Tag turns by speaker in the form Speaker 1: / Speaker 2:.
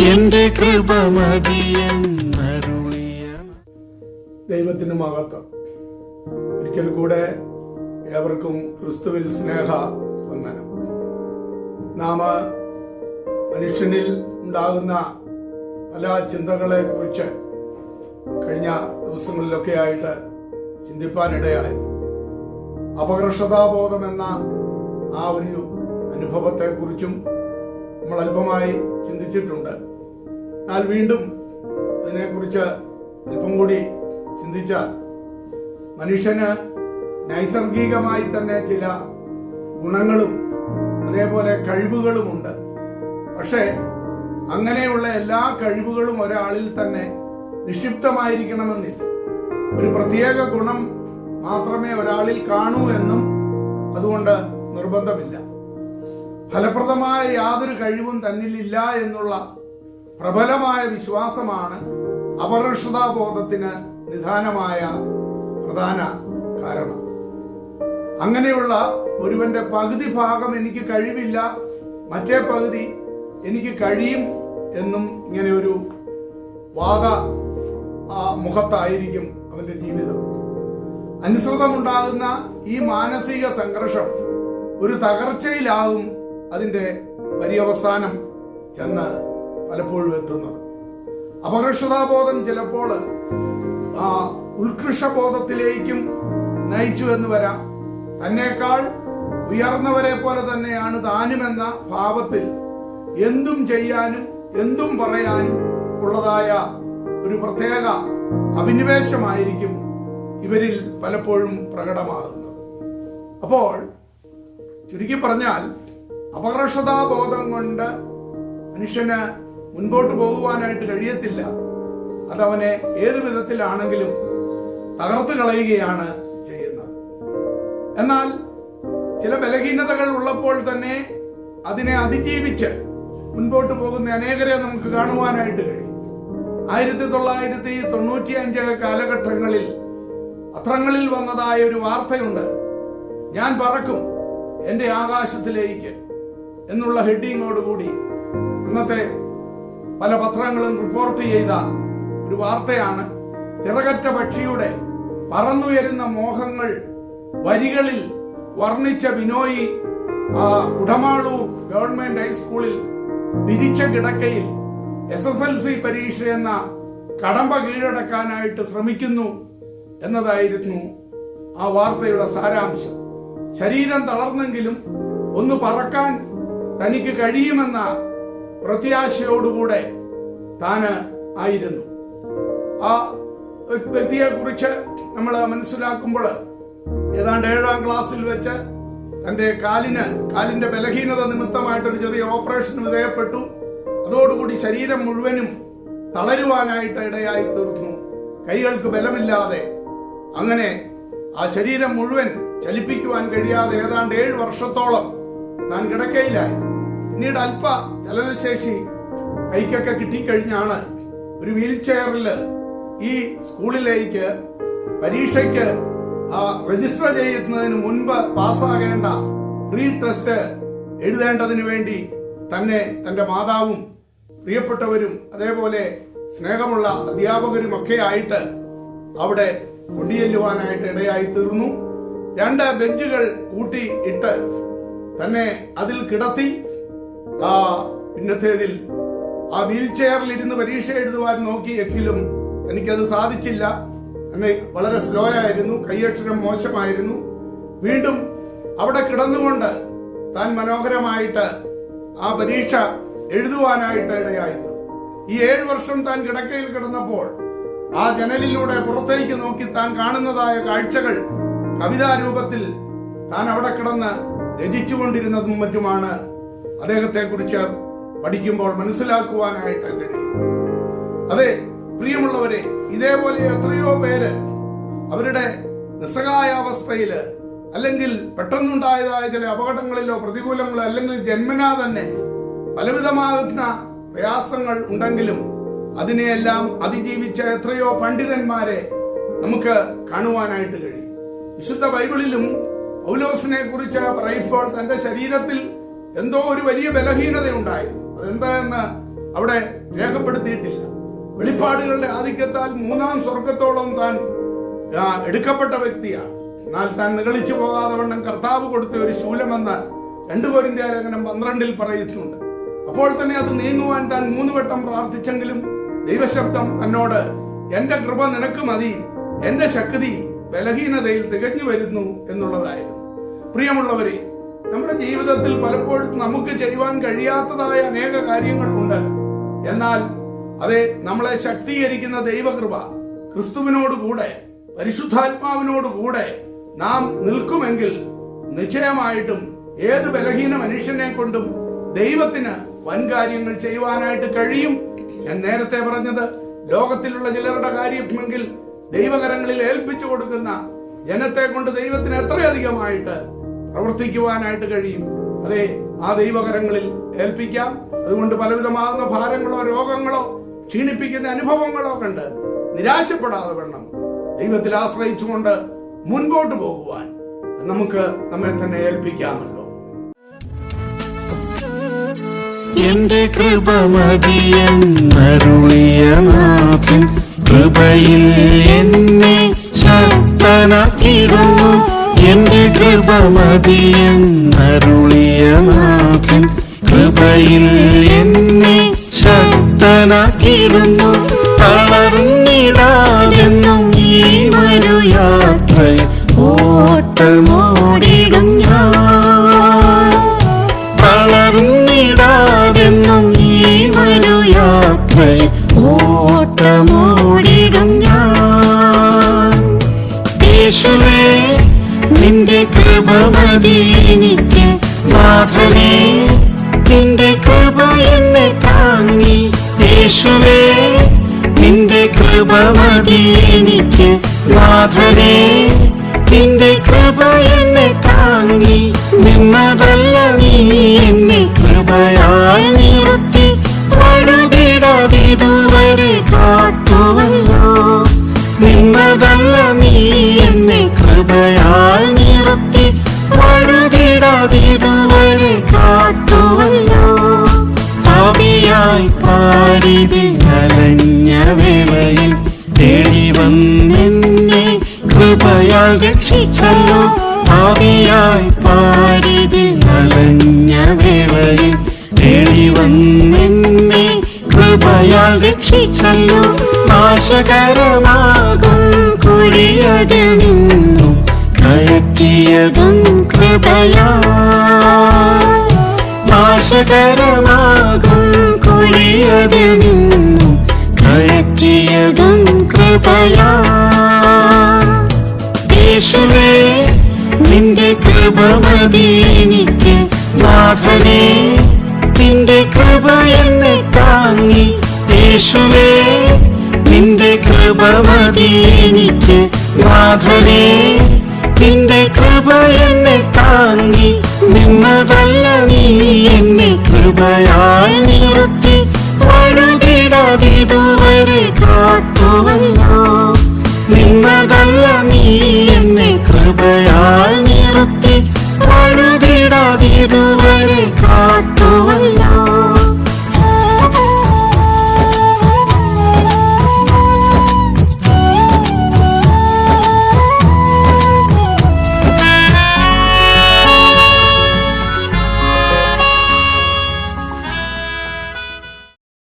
Speaker 1: കൃപമതിയെന്നരുളിയ
Speaker 2: ദൈവത്തിന് മഹത്വം. ഒരിക്കൽ കൂടെ ഏവർക്കും ക്രിസ്തുവിൽ സ്നേഹ വന്ദനം. നാം മനുഷ്യനിൽ ഉണ്ടാകുന്ന പല ചിന്തകളെ കുറിച്ച് കഴിഞ്ഞ ദിവസങ്ങളിലൊക്കെ ആയിട്ട് ചിന്തിപ്പാനിടയായി. അപകർഷതാബോധം എന്ന ആ ഒരു അനുഭവത്തെക്കുറിച്ചും നമ്മൾ അല്പമായി ചിന്തിച്ചിട്ടുണ്ട്. എന്നാൽ വീണ്ടും അതിനെക്കുറിച്ച് അല്പം കൂടി ചിന്തിച്ചാൽ മനുഷ്യന് നൈസർഗികമായി തന്നെ ചില ഗുണങ്ങളും അതേപോലെ കഴിവുകളുമുണ്ട്. പക്ഷേ അങ്ങനെയുള്ള എല്ലാ കഴിവുകളും ഒരാളിൽ തന്നെ നിക്ഷിപ്തമായിരിക്കണമെന്നില്ല. ഒരു പ്രത്യേക ഗുണം മാത്രമേ ഒരാളിൽ കാണൂ എന്നും അതുകൊണ്ട് നിർബന്ധമില്ല. ഫലപ്രദമായ യാതൊരു കഴിവും തന്നിലില്ല എന്നുള്ള പ്രബലമായ വിശ്വാസമാണ് അപകർഷതാബോധത്തിന് നിധാനമായ പ്രധാന കാരണം. അങ്ങനെയുള്ള ഒരുവന്റെ പകുതി ഭാഗം എനിക്ക് കഴിവില്ല മറ്റേ പകുതി എനിക്ക് കഴിയും എന്നും ഇങ്ങനെ ഒരു വാദ മുഖത്തായിരിക്കും അവന്റെ ജീവിതം. അനുസൃതമുണ്ടാകുന്ന ഈ മാനസിക സംഘർഷം ഒരു തകർച്ചയിലാകും അതിന്റെ പര്യവസാനം ചെന്ന് പലപ്പോഴും എത്തുന്നത്. അപകർഷതാബോധം ചിലപ്പോൾ ആ ഉത്കൃഷ്ടബോധത്തിലേക്കും നയിച്ചു എന്ന് വരാം. തന്നെക്കാൾ ഉയർന്നവരെ പോലെ തന്നെയാണ് താനുമെന്ന ഭാവത്തിൽ എന്തും ചെയ്യാനും എന്തും പറയാനും ഉള്ളതായ ഒരു പ്രത്യേക അഭിനിവേശമായിരിക്കും ഇവരിൽ പലപ്പോഴും പ്രകടമാകുന്നത്. അപ്പോൾ ചുരുക്കി പറഞ്ഞാൽ അപകർഷതാബോധം കൊണ്ട് മനുഷ്യന് മുൻപോട്ട് പോകുവാനായിട്ട് കഴിയത്തില്ല. അതവനെ ഏത് വിധത്തിലാണെങ്കിലും തകർത്തു കളയുകയാണ് ചെയ്യുന്നത്. എന്നാൽ ചില ബലഹീനതകൾ ഉള്ളപ്പോൾ തന്നെ അതിനെ അതിജീവിച്ച് മുൻപോട്ട് പോകുന്ന അനേകരെ നമുക്ക് കാണുവാനായിട്ട് കഴിയും. ആയിരത്തി തൊള്ളായിരത്തി തൊണ്ണൂറ്റി അഞ്ച് കാലഘട്ടങ്ങളിൽ പത്രങ്ങളിൽ വന്നതായ ഒരു വാർത്തയുണ്ട്. ഞാൻ പറക്കും എന്റെ ആകാശത്തിലേക്ക് എന്നുള്ള ഹെഡിങ്ങോടുകൂടി. അന്നത്തെ പല പത്രങ്ങളും റിപ്പോർട്ട് ചെയ്ത ഒരു വാർത്തയാണ്. ചിറകറ്റ പക്ഷിയുടെ പറന്നുയരുന്ന മോഹങ്ങൾ വരികളിൽ വർണിച്ച ബിനോയി ആ കുടമാളൂർ ഗവൺമെന്റ് ഹൈസ്കൂളിൽ തിരിച്ച കിടക്കയിൽ എസ് എസ് എൽ സി പരീക്ഷ എന്ന കടമ്പ കീഴടക്കാനായിട്ട് ശ്രമിക്കുന്നു എന്നതായിരുന്നു ആ വാർത്തയുടെ സാരാംശം. ശരീരം തളർന്നെങ്കിലും ഒന്ന് പറക്കാൻ തനിക്ക് കഴിയുമെന്ന പ്രത്യാശയോടുകൂടെ താന് ആയിരുന്നു. ആ വ്യക്തിയെ കുറിച്ച് നമ്മൾ മനസ്സിലാക്കുമ്പോൾ ഏതാണ്ട് ഏഴാം ക്ലാസ്സിൽ വെച്ച് തന്റെ കാലിന് കാലിന്റെ ബലഹീനത നിമിത്തമായിട്ട് ഒരു ചെറിയ ഓപ്പറേഷൻ വിധേയപ്പെട്ടു അതോടുകൂടി ശരീരം മുഴുവനും തളരുവാനായിട്ട് ഇടയായി തീർന്നു. കൈകൾക്ക് ബലമില്ലാതെ അങ്ങനെ ആ ശരീരം മുഴുവൻ ചലിപ്പിക്കുവാൻ കഴിയാതെ ഏതാണ്ട് ഏഴ് വർഷത്തോളം താൻ കിടക്കയിലായി പിന്നീട് അല്പ ചലനശേഷി കൈക്കൊക്കെ കിട്ടിക്കഴിഞ്ഞാണ് ഒരു വീൽ ചെയറിൽ ഈ സ്കൂളിലേക്ക് പരീക്ഷയ്ക്ക് രജിസ്റ്റർ ചെയ്യുന്നതിന് മുൻപ് പാസ്സാകേണ്ട പ്രീ ടെസ്റ്റ് എഴുതേണ്ടതിന് വേണ്ടി തന്നെ തന്റെ മാതാവും പ്രിയപ്പെട്ടവരും അതേപോലെ സ്നേഹമുള്ള അധ്യാപകരും ഒക്കെ ആയിട്ട് അവിടെ കൊണ്ടുചെല്ലുവാനായിട്ട് ഇടയായി തീർന്നു. രണ്ട് ബെഞ്ചുകൾ കൂട്ടി ഇട്ട് തന്നെ അതിൽ കിടത്തി ആ പിന്നത്തേതിൽ ആ വീൽ ചെയറിൽ ഇരുന്ന് പരീക്ഷ എഴുതുവാൻ നോക്കി നോക്കിയെങ്കിലും എനിക്കത് സാധിച്ചില്ല. എന്നെ വളരെ സ്ലോ ആയിരുന്നു കൈയക്ഷരം മോശമായിരുന്നു. വീണ്ടും അവിടെ കിടന്നുകൊണ്ട് താൻ മനോഹരമായിട്ട് ആ പരീക്ഷ എഴുതുവാനായിട്ട് ഇടയായത്. ഈ ഏഴു വർഷം താൻ കിടക്കയിൽ കിടന്നപ്പോൾ ആ ജനലിലൂടെ പുറത്തേക്ക് നോക്കി താൻ കാണുന്നതായ കാഴ്ചകൾ കവിതാരൂപത്തിൽ താൻ അവിടെ കിടന്ന് രചിച്ചുകൊണ്ടിരുന്നതും മറ്റുമാണ്. അദ്ദേഹത്തെ കുറിച്ച് പഠിക്കുമ്പോൾ മനസ്സിലാക്കുവാനായിട്ട് കഴിയും. അതെ പ്രിയമുള്ളവരെ ഇതേപോലെ എത്രയോ പേര് അവരുടെ നിസ്സഹായ അവസ്ഥയിൽ അല്ലെങ്കിൽ പെട്ടെന്നുണ്ടായതായ ചില അപകടങ്ങളിലോ പ്രതികൂലങ്ങളോ അല്ലെങ്കിൽ ജന്മനാ തന്നെ പലവിധമാകുന്ന പ്രയാസങ്ങൾ ഉണ്ടെങ്കിലും അതിനെയെല്ലാം അതിജീവിച്ച എത്രയോ പണ്ഡിതന്മാരെ നമുക്ക് കാണുവാനായിട്ട് കഴിയും. വിശുദ്ധ ബൈബിളിലും പൗലോസിനെ കുറിച്ച് പറയുമ്പോൾ തന്റെ ശരീരത്തിൽ എന്തോ ഒരു വലിയ ബലഹീനത ഉണ്ടായിരുന്നു അതെന്താണെന്ന് അവിടെ രേഖപ്പെടുത്തിയിട്ടില്ല. വെളിപ്പാടുകളുടെ ആധിക്യത്താൽ മൂന്നാം സ്വർഗത്തോളം താൻ എടുക്കപ്പെട്ട വ്യക്തിയാണ്. എന്നാൽ താൻ നികളിച്ചു പോകാതെ വണ്ണം കർത്താവ് കൊടുത്ത ഒരു ശൂലമെന്ന് രണ്ടു കോരിന്റെ ലേഖനം പന്ത്രണ്ടിൽ പറയുന്നുണ്ട്. അപ്പോൾ തന്നെ അത് നീങ്ങുവാൻ താൻ മൂന്ന് വട്ടം പ്രാർത്ഥിച്ചെങ്കിലും ദൈവശബ്ദം തന്നോട് എന്റെ കൃപ നിനക്ക് മതി എന്റെ ശക്തി ബലഹീനതയിൽ തികഞ്ഞു വരുന്നു എന്നുള്ളതായിരുന്നു. പ്രിയമുള്ളവരെ നമ്മുടെ ജീവിതത്തിൽ പലപ്പോഴും നമുക്ക് ചെയ്യുവാൻ കഴിയാത്തതായ അനേക കാര്യങ്ങളുണ്ട്. എന്നാൽ അതെ നമ്മളെ ശക്തീകരിക്കുന്ന ദൈവകൃപ ക്രിസ്തുവിനോട് കൂടെ കൂടെ നാം നിൽക്കുമെങ്കിൽ നിശ്ചയമായിട്ടും ഏത് ബലഹീന മനുഷ്യനെ കൊണ്ടും ദൈവത്തിന് വൻകാര്യങ്ങൾ ചെയ്യുവാനായിട്ട് കഴിയും. ഞാൻ നേരത്തെ പറഞ്ഞത് ലോകത്തിലുള്ള ചിലരുടെ കാര്യമെങ്കിൽ ദൈവകരങ്ങളിൽ ഏൽപ്പിച്ചു കൊടുക്കുന്ന ജനത്തെ കൊണ്ട് ദൈവത്തിന് എത്രയധികമായിട്ട് പ്രവർത്തിക്കുവാനായിട്ട് കഴിയും. അതെ ആ ദൈവകരങ്ങളിൽ ഏൽപ്പിക്കാം. അതുകൊണ്ട് പലവിധമാകുന്ന ഭാരങ്ങളോ രോഗങ്ങളോ ക്ഷീണിപ്പിക്കുന്ന അനുഭവങ്ങളോ കണ്ട് നിരാശപ്പെടാതെ വേണം ദൈവത്തിൽ ആശ്രയിച്ചുകൊണ്ട് മുൻപോട്ട് പോകുവാൻ നമുക്ക് നമ്മെ തന്നെ ഏൽപ്പിക്കാമല്ലോ.
Speaker 1: എന്റെ കൃപ മതിയെന്നരുളിയ കൃപയിൽ എന്നെ ശക്തനാക്കിടുന്നു എന്റെ കൃപ മതിയെന്നരുളിയ നാഥൻ. കൃപയിൽ എന്നെ കൃപ മതി എനിക്ക് നാഥനേ നിന്റെ കൃപ എന്നെ താങ്ങി. യേശുവേ നിന്റെ കൃപ മതി എനിക്ക് നാഥനേ നിന്റെ കൃപ എന്നെ താങ്ങി. നിന്നതല്ല നീ എന്നെ കൃപയാൽ നിർത്തി വഴുതിടാതിതുവരെ തേടി വന്നെന്നെ കൃപയാൽ രക്ഷിച്ചല്ലോ. പാപിയായി പാരിതി അലഞ്ഞ വേളയിൽ തേടി വന്നെന്നെ കൃപയാൽ രക്ഷിച്ചല്ലോ. നാശകരമാകും കുഴിയതിൽ കയറ്റിയതും കൃപയാ. നാശകരമാകും കുഴിയതിൽ കയറ്റിയതും കൃപയാ നിന്റെ കൃപ മതി എനിക്ക്. നാഥനേ നിന്റെ കൃപ എന്നെ താങ്ങി. യേശുവേ നിന്റെ കൃപ മതി എനിക്ക്. നാഥനേ നിന്റെ കൃപ എന്നെ താങ്ങി. നിന്നതല്ല നീ എന്നെ കൃപയാൽ